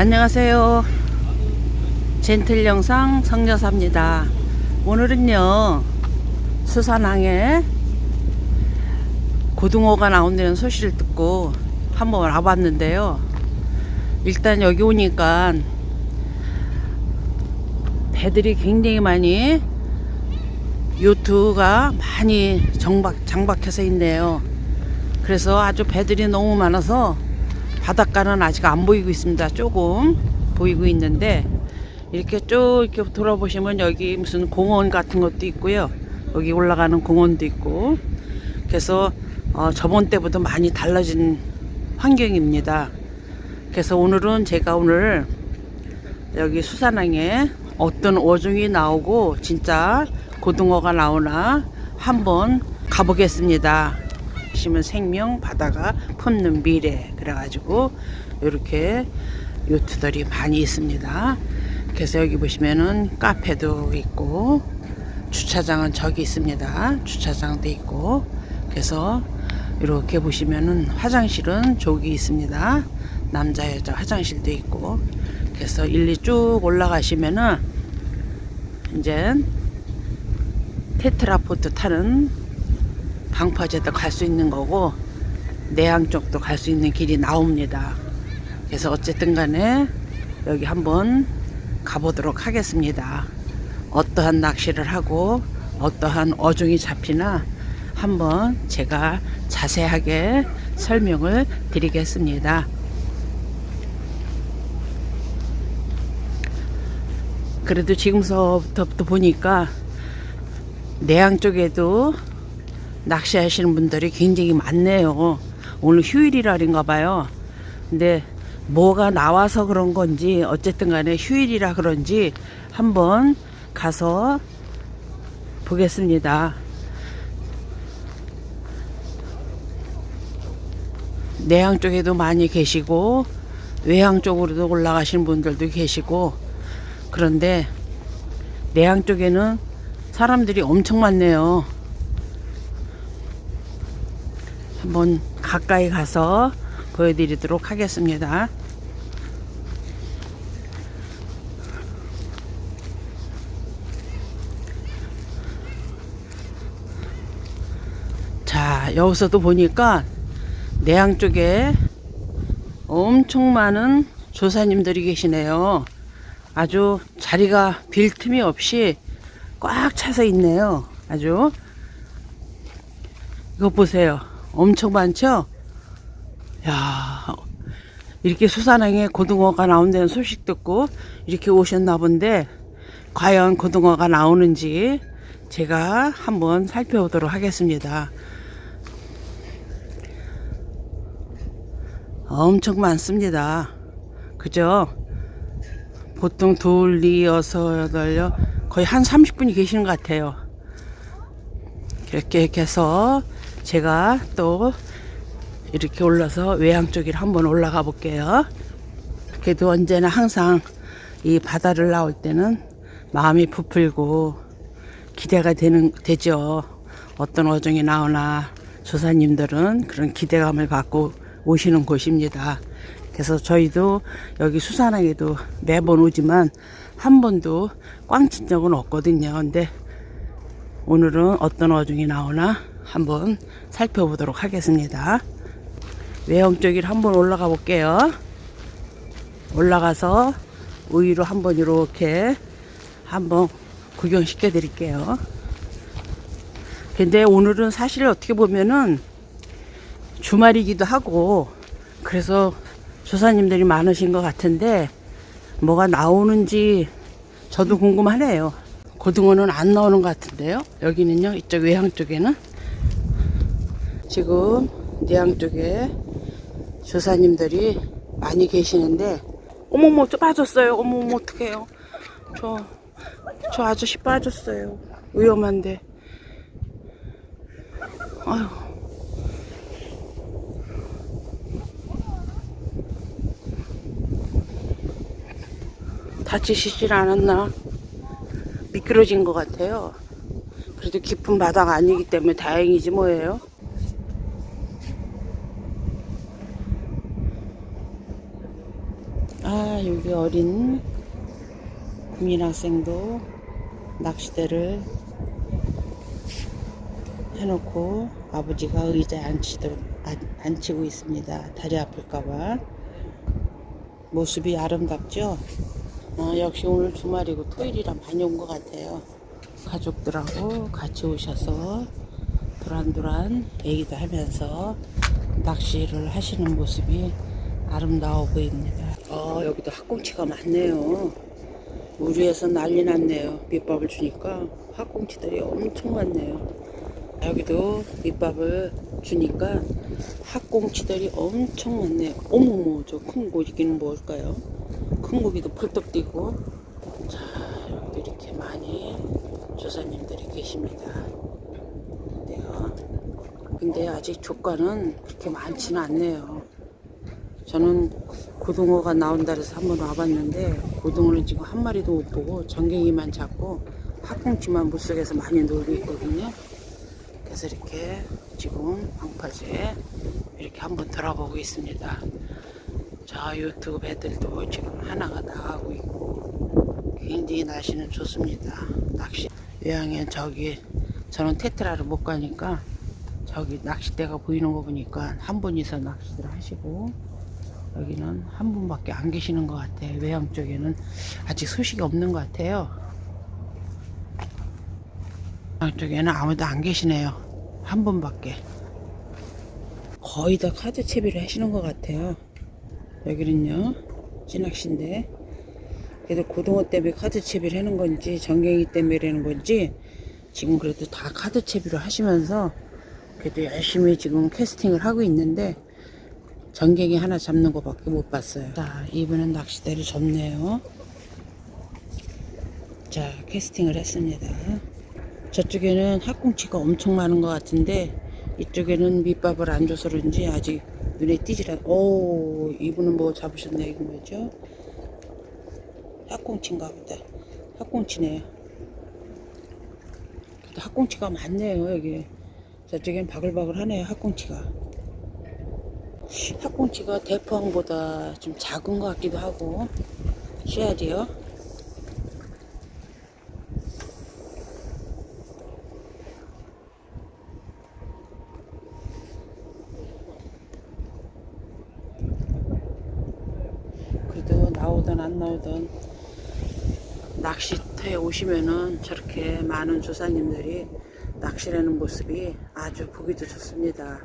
안녕하세요. 젠틀 영상 성여사입니다. 오늘은요, 수산항에 고등어가 나온다는 소식을 듣고 한번 와봤는데요. 일단 여기 오니까 배들이 굉장히 많이 요트가 많이 정박, 장박해서 있네요. 그래서 아주 배들이 너무 많아서 바닷가는 아직 안 보이고 있습니다. 조금 보이고 있는데 이렇게 쭉 이렇게 돌아보시면 여기 무슨 공원 같은 것도 있고요. 여기 올라가는 공원도 있고 그래서 어, 저번 때보다 많이 달라진 환경입니다. 그래서 오늘은 제가 오늘 여기 수산항에 어떤 어종이 나오고 진짜 고등어가 나오나 한번 가보겠습니다. 보시면 생명 바다가 품는 미래 그래가지고 이렇게 요트들이 많이 있습니다. 그래서 여기 보시면은 카페도 있고 주차장은 저기 있습니다. 주차장도 있고 그래서 이렇게 보시면은 화장실은 저기 있습니다. 남자 여자 화장실도 있고 그래서 일리 쭉 올라가시면은 이제 테트라포트 타는 방파제도 갈 수 있는 거고 내항 쪽도 갈 수 있는 길이 나옵니다. 그래서 어쨌든 간에 여기 한번 가보도록 하겠습니다. 어떠한 낚시를 하고 어떠한 어종이 잡히나 한번 제가 자세하게 설명을 드리겠습니다. 그래도 지금서부터 보니까 내양 쪽에도 낚시하시는 분들이 굉장히 많네요. 오늘 휴일이라인가 봐요. 근데 뭐가 나와서 그런 건지 어쨌든 간에 휴일이라 그런지 한번 가서 보겠습니다. 내항 쪽에도 많이 계시고 외항 쪽으로도 올라가시는 분들도 계시고 그런데 내항 쪽에는 사람들이 엄청 많네요. 한번 가까이 가서 보여드리도록 하겠습니다. 자, 여기서도 보니까 내양 쪽에 엄청 많은 조사님들이 계시네요. 아주 자리가 빌 틈이 없이 꽉 차서 있네요. 아주. 이거 보세요. 엄청 많죠? 야 이렇게 수산항에 고등어가 나온다는 소식 듣고 이렇게 오셨나 본데, 과연 고등어가 나오는지 제가 한번 살펴보도록 하겠습니다. 엄청 많습니다. 그죠? 보통 둘, 리, 여섯, 여덟, 거의 한 30분이 계시는 것 같아요. 이렇게 해서 제가 또 이렇게 올라서 외항 쪽으로 한번 올라가 볼게요. 그래도 언제나 항상 이 바다를 나올 때는 마음이 부풀고 기대가 되는, 되죠. 어떤 어종이 나오나 조사님들은 그런 기대감을 갖고 오시는 곳입니다. 그래서 저희도 여기 수산항에도 매번 오지만 한 번도 꽝친 적은 없거든요. 근데 오늘은 어떤 어종이 나오나 한번 살펴보도록 하겠습니다. 외형 쪽으로 한번 올라가 볼게요. 올라가서 우위로 한번 이렇게 한번 구경시켜 드릴게요. 근데 오늘은 사실 어떻게 보면은 주말이기도 하고 그래서 조사님들이 많으신 것 같은데 뭐가 나오는지 저도 궁금하네요. 고등어는 안 나오는 것 같은데요. 여기는요, 이쪽 외항 쪽에는 지금 내항 쪽에 조사님들이 많이 계시는데 어머머 저 빠졌어요. 어머머 어떡해요. 저, 저 아저씨 빠졌어요. 위험한데. 아휴. 다치시질 않았나? 미끄러진 것 같아요. 그래도 깊은 바다가 아니기 때문에 다행이지 뭐예요. 아, 여기 어린 국민학생도 낚시대를 해놓고 아버지가 의자에 앉히도, 안, 앉히고 있습니다. 다리 아플까봐. 모습이 아름답죠? 어, 역시 오늘 주말이고 토요일이라 많이 온 것 같아요. 가족들하고 같이 오셔서 도란도란 얘기도 하면서 낚시를 하시는 모습이 아름다워 보입니다. 어, 여기도 학꽁치가 많네요. 우리에서 난리 났네요. 밑밥을 주니까 학꽁치들이 엄청 많네요. 여기도 밑밥을 주니까 학꽁치들이 엄청 많네요. 어머머, 저 큰 고기는 뭘까요? 큰 고기도 펄떡 뛰고. 자, 여기도 이렇게 많이 조사님들이 계십니다. 네요. 근데 아직 조과는 그렇게 많지는 않네요. 저는 고등어가 나온다 해서 한번 와봤는데 고등어는 지금 한 마리도 못 보고 전갱이만 잡고 학꽁치만 물속에서 많이 놀고 있거든요. 그래서 이렇게 지금 방파제 이렇게 한번 돌아보고 있습니다. 자 유튜브 애들도 지금 하나가 나가고 있고 굉장히 날씨는 좋습니다. 낚시 외양에 저기 저는 테트라를 못 가니까 저기 낚싯대가 보이는 거 보니까 한 분이서 낚시를 하시고 여기는 한 분밖에 안 계시는 것 같아요. 외양 쪽에는 아직 소식이 없는 것 같아요. 쪽에는 아무도 안 계시네요. 한 분밖에. 거의 다 카드 채비를 하시는 것 같아요. 여기는요, 찌낚시인데. 그래도 고등어 때문에 카드 채비를 하는 건지, 전갱이 때문에 하는 건지, 지금 그래도 다 카드 채비를 하시면서, 그래도 열심히 지금 캐스팅을 하고 있는데, 전갱이 하나 잡는 것밖에 못 봤어요. 자, 이분은 낚시대를 접네요. 자, 캐스팅을 했습니다. 저쪽에는 학꽁치가 엄청 많은 것 같은데, 이쪽에는 밑밥을 안 줘서 그런지 아직 눈에 띄질 않, 오, 이분은 뭐 잡으셨네, 이거 뭐죠? 학꽁치인가 보다. 학꽁치네요. 학꽁치가 많네요, 여기. 저쪽엔 바글바글 하네요, 학꽁치가. 학꽁치가 대포항보다 좀 작은 것 같기도 하고 씨알이요. 그래도 나오든 안 나오든 낚시터에 오시면은 저렇게 많은 조사님들이 낚시하는 모습이 아주 보기도 좋습니다.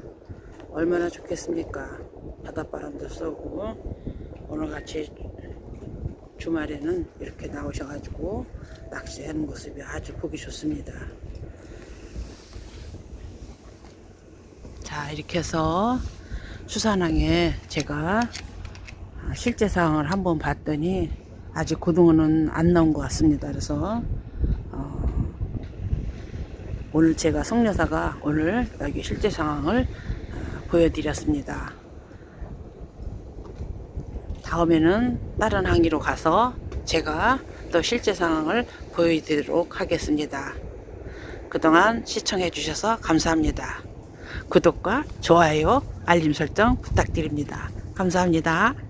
얼마나 좋겠습니까? 바닷바람도 쏘고 오늘같이 주말에는 이렇게 나오셔가지고 낚시하는 모습이 아주 보기 좋습니다. 자 이렇게 해서 수산항에 제가 실제 상황을 한번 봤더니 아직 고등어는 안 나온 것 같습니다. 그래서 어, 오늘 제가 성여사가 오늘 여기 실제 상황을 보여드렸습니다. 다음에는 다른 항의로 가서 제가 또 실제 상황을 보여드리도록 하겠습니다. 그동안 시청해 주셔서 감사합니다. 구독과 좋아요, 알림 설정 부탁드립니다. 감사합니다.